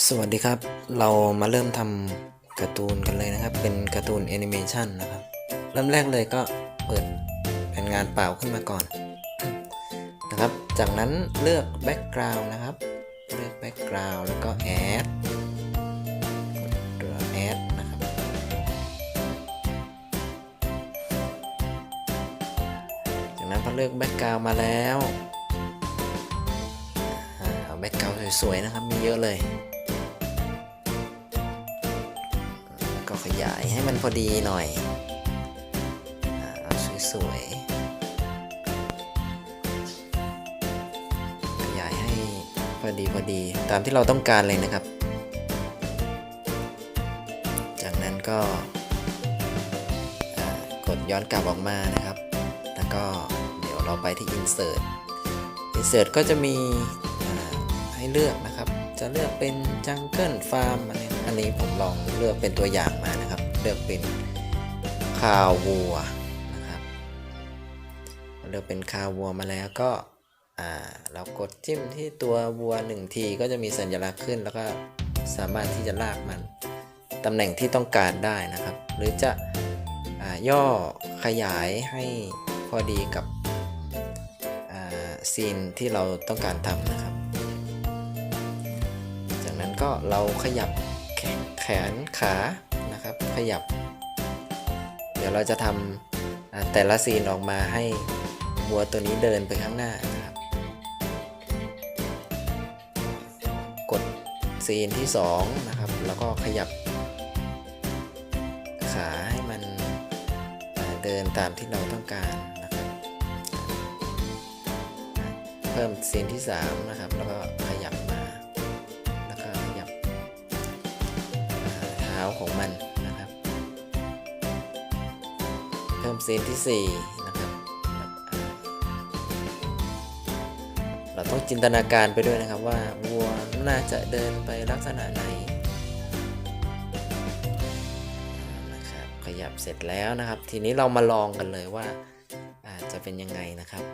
สวัสดีครับ เรามาเริ่มทำการ์ตูนกันเลยนะครับ เป็นการ์ตูนแอนิเมชันนะครับ เริ่มแรกเลยก็เปิดแผ่นงานเปล่าขึ้นมาก่อนนะครับ จากนั้นเลือกแบ็กกราวน์นะครับ เลือกแบ็กกราวน์แล้วก็แอดตัวแอดนะครับ จากนั้นพอเลือกแบ็กกราวน์มาแล้วแบ็กกราวน์สวยๆนะครับ มีเยอะเลย ก็ขยายให้มันพอดีหน่อยอ่าเอาสวยๆ ขยายให้พอดีพอดีตามที่เราต้องการเลยนะครับ จากนั้นก็อ่ากดย้อนกลับออกมานะครับ แล้วก็เดี๋ยวเราไปที่ insert insert ก็จะมีให้เลือกนะครับ จะเลือกเป็น jungle farm อันนี้อันนี้ผมลองเลือกเป็นตัวอย่างมานะครับ เลือกเป็นคาววัวนะครับเลือกเป็นคาววัวมาแล้วก็เรากดจิ้มที่ตัววัวหนึ่งทีก็จะมีสัญลักษณ์ขึ้น แล้วก็สามารถที่จะลากมันตำแหน่งที่ต้องการได้นะครับ หรือจะอย่อขยายให้พอดีกับซีนที่เราต้องการทำนะครับ นั้นก็เราขยับแขนแขนขานะครับ ขยับ เดี๋ยวเราจะทำอ่าแต่ละซีนออกมาให้วัวตัวนี้เดินไปข้างหน้านะครับ กดซีนที่ 2 นะครับ แล้วก็ขยับ ขาให้มันเดินตามที่เราต้องการนะครับ เพิ่มซีนที่ 3 นะครับ แล้วก็ขาเท้าของมันนะครับ เพิ่มซีนที่ 4 นะครับ เราต้องจินตนาการไปด้วยนะครับว่าวัวน่าจะเดินไปลักษณะไหนนะครับขยับเสร็จแล้วนะครับ ทีนี้เรามาลองกันเลยว่าอาจะเป็นยังไงนะครับ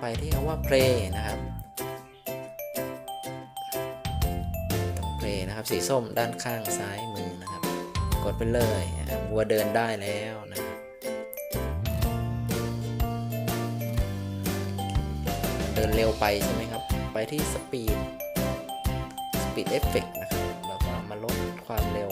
ไปที่คำว่า play นะครับ ครับ สีส้มด้านข้างซ้ายมือนะครับ กดไปเลยวัวเดินได้แล้วนะครับเดินเร็วไปใช่ไหมครับ ไปที่สปีดสปีดเอฟเฟกนะครับแล้วก็มาลดความเร็ว